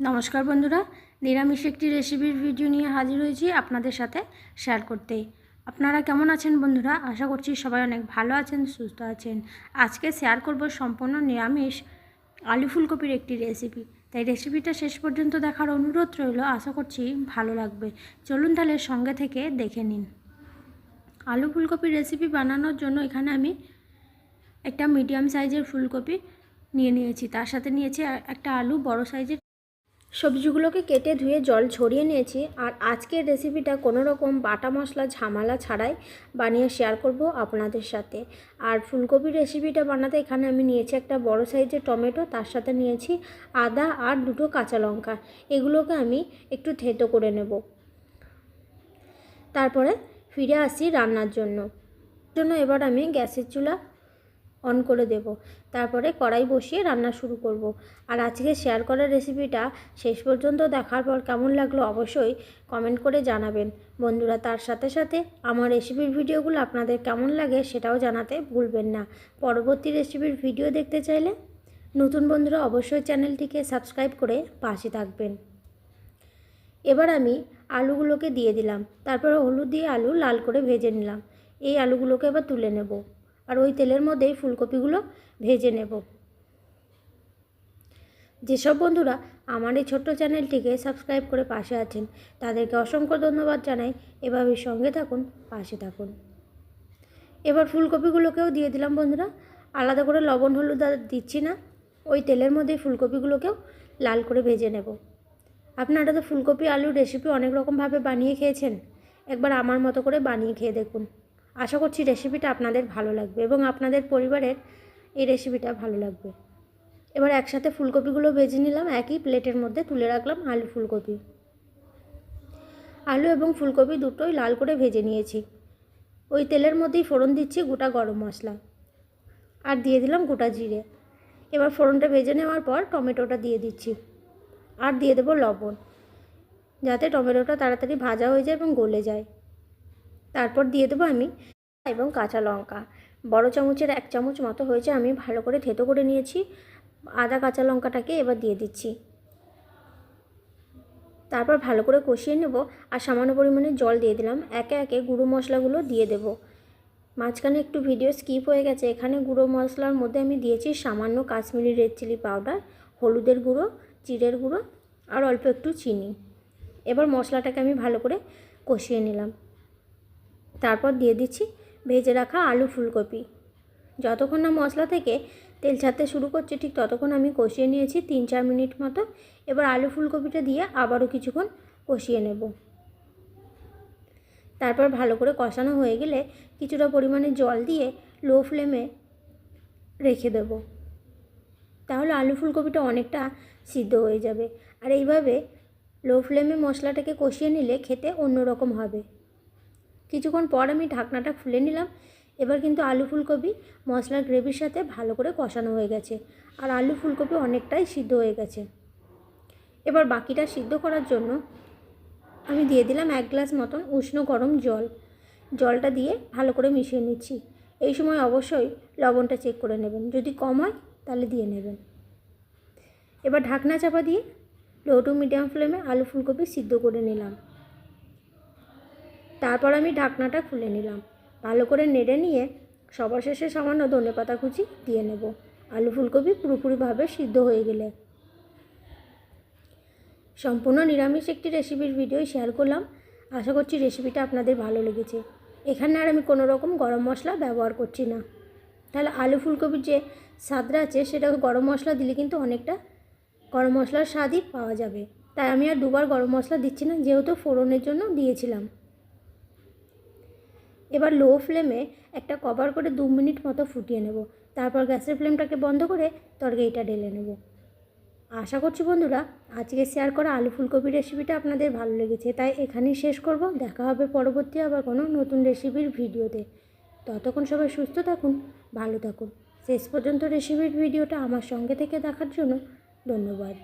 নমস্কার বন্ধুরা, নিরামিষ একটি রেসিপির ভিডিও নিয়ে হাজির হয়েছি আপনাদের সাথে শেয়ার করতে। আপনারা কেমন আছেন বন্ধুরা? আশা করছি সবাই অনেক ভালো আছেন, সুস্থ আছেন। আজকে শেয়ার করব সম্পূর্ণ নিরামিষ আলু ফুলকপির একটি রেসিপি তাই রেসিপিটা শেষ পর্যন্ত দেখার অনুরোধ রইল, আশা করছি ভালো লাগবে। চলুন তাহলে সঙ্গে থেকে দেখে নিন। আলু ফুলকপির রেসিপি বানানোর জন্য এখানে আমি একটা মিডিয়াম সাইজের ফুলকপি নিয়ে নিয়েছি। তার সাথে নিয়েছি একটা আলু বড় সাইজের সবজিগুলোকে কেটে ধুয়ে জল ছড়িয়ে নিয়েছি আর আজকের রেসিপিটা কোনো রকম বাটা মশলা ঝামেলা ছাড়াই বানিয়ে শেয়ার করব আপনাদের সাথে। আর ফুলকপির রেসিপিটা বানাতে এখানে আমি নিয়েছি একটা বড় সাইজের টমেটো, তার সাথে নিয়েছি আদা আর দুটো কাঁচা লঙ্কা। এগুলোকে আমি একটু থেতো করে নেব। তারপরে ফিরে আসি রান্নার জন্য। জন্য এবার আমি গ্যাসের চুলা অন করে দেব। তারপরে কড়াই বসিয়ে রান্না শুরু করব। আর আজকে শেয়ার করা রেসিপিটা শেষ পর্যন্ত দেখার পর কেমন লাগল অবশ্যই কমেন্ট করে জানাবেন। বন্ধুরা, তার সাথে সাথে আমার রেসিপির ভিডিওগুলো আপনাদের কেমন লাগে সেটাও জানাতে ভুলবেন না। পরবর্তী রেসিপির ভিডিও দেখতে চাইলে নতুন বন্ধুরা অবশ্যই চ্যানেলটিকে সাবস্ক্রাইব করে পাশে থাকবেন। এবার আমি আলুগুলোকে দিয়ে দিলাম। তারপর হলুদ দিয়ে আলু লাল করে ভেজে নিলাম। এই আলুগুলোকে এবার তুলে নেব। আর ওই তেলের মধ্যেই ফুলকপিগুলো ভেজে নেব। যেসব বন্ধুরা আমার এই ছোট্ট চ্যানেলটিকে সাবস্ক্রাইব করে পাশে আছেন, তাদেরকে অসংখ্য ধন্যবাদ জানাই। এভাবে সঙ্গে থাকুন, পাশে থাকুন। এবার ফুলকপিগুলোকেও দিয়ে দিলাম বন্ধুরা। আলাদা করে লবণ, হলুদ দিচ্ছি না। ওই তেলের মধ্যেই ফুলকপিগুলোকেও লাল করে ভেজে নেব। আপনারা তো ফুলকপি, আলুর রেসিপি অনেক রকমভাবে বানিয়ে খেয়েছেন। একবার আমার মতো করে বানিয়ে খেয়ে দেখুন। আশা করছি রেসিপিটা আপনাদের ভালো লাগবে এবং আপনাদের পরিবারের এই রেসিপিটা ভালো লাগবে। এবার একসাথে ফুলকপিগুলো ভেজে নিলাম, একই প্লেটের মধ্যে তুলে রাখলাম আলু ফুলকপি। আলু এবং ফুলকপি দুটোই লাল করে ভেজে নিয়েছি। ওই তেলের মধ্যেই ফোড়ন দিচ্ছি গোটা গরম মশলা। আর দিয়ে দিলাম গোটা জিরে। এবার ফোড়নটা ভেজে নেওয়ার পর টমেটোটা দিয়ে দিচ্ছি। আর দিয়ে দেবো লবণ, যাতে টমেটোটা তাড়াতাড়ি ভাজা হয়ে যায় এবং গলে যায়। তারপর দিয়ে দেবো আমি এবং কাঁচা লঙ্কা। বড় চামচের এক চামচ মতো হয়েছে, আমি ভালো করে থেতো করে নিয়েছি। আদা কাঁচা লঙ্কাটাকে এবার দিয়ে দিচ্ছি। তারপর ভালো করে কষিয়ে নেব আর সামান্য পরিমাণে জল দিয়ে দিলাম। একে একে গুঁড়ো মশলাগুলো দিয়ে দেব। মাঝখানে একটু ভিডিও স্কিপ হয়ে গেছে, এখানে গুঁড়ো মশলার মধ্যে আমি দিয়েছি সামান্য কাশ্মীরি রেড চিলি পাউডার, হলুদের গুঁড়ো, জিরের গুঁড়ো আর অল্প একটু চিনি। এবার মশলাটাকে আমি ভালো করে কষিয়ে নিলাম। তারপর দিয়ে দিচ্ছি ভেজে রাখা আলু ফুলকপি। যতক্ষণ না মশলা থেকে তেল ছাড়তে শুরু করছে, ঠিক ততক্ষণ আমি কষিয়ে নিয়েছি তিন চার মিনিট মতো। এবার আলু ফুলকপিটা দিয়ে আবারও কিছুক্ষণ কষিয়ে নেব। তারপর ভালো করে কষানো হয়ে গেলে কিছুটা পরিমাণে জল দিয়ে লো ফ্লেমে রেখে দেব। তাহলে আলু ফুলকপিটা অনেকটা সিদ্ধ হয়ে যাবে। আর এইভাবে লো ফ্লেমে মশলাটাকে কষিয়ে নিলে খেতে অন্যরকম হবে। কিছুক্ষণ পর আমি ঢাকনাটা খুলে নিলাম। এবার কিন্তু আলু ফুলকপি, মশলার গ্রেভির সাথে ভালো করে কষানো হয়ে গেছে। আর আলু ফুলকপি অনেকটাই সিদ্ধ হয়ে গেছে। এবার বাকিটা সিদ্ধ করার জন্য আমি দিয়ে দিলাম এক গ্লাস মতন উষ্ণ গরম জল। জলটা দিয়ে ভালো করে মিশিয়ে নিচ্ছি। এই সময় অবশ্যই লবণটা চেক করে নেবেন। যদি কম হয়, তাহলে দিয়ে নেবেন। এবার ঢাকনা চাপা দিয়ে লো টু মিডিয়াম ফ্লেমে আলু ফুলকপি সিদ্ধ করে নিলাম। তারপর আমি ঢাকনাটা খুলে নিলাম। ভালো করে নেড়ে নিয়ে সবার শেষে সামান্য ধনে পাতা কুচি দিয়ে নেব। আলু ফুলকপি পুরোপুরিভাবে সিদ্ধ হয়ে গেলে। সম্পূর্ণ নিরামিষ একটি রেসিপির ভিডিও শেয়ার করলাম। আশা করছি রেসিপিটা আপনাদের ভালো লেগেছে। এখানে আর আমি কোনো রকম গরম মশলা ব্যবহার করছি না। তাহলে আলু ফুলকপির যে স্বাদটা আছে সেটা গরম মশলা দিলে কিন্তু অনেকটা গরম মশলার স্বাদই পাওয়া যাবে। তাই আমি আর দুবার গরম মশলা দিচ্ছি না, যেহেতু ফোড়নের জন্য দিয়েছিলাম। এবার লো ফ্লেমে একটা কভার করে দু মিনিট মতো ফুটিয়ে নেব। তারপর গ্যাসের ফ্লেমটাকে বন্ধ করে তরকারিটা ঢেলে নেব। আশা করছি বন্ধুরা, আজকে শেয়ার করা আলু ফুলকপির রেসিপিটা আপনাদের ভালো লেগেছে। তাই এখানেই শেষ করব। দেখা হবে পরবর্তী আবার কোনো নতুন রেসিপির ভিডিওতে ততক্ষণ সবাই সুস্থ থাকুন, ভালো থাকুন। শেষ পর্যন্ত রেসিপির ভিডিওটা আমার সঙ্গে থেকে দেখার জন্য ধন্যবাদ।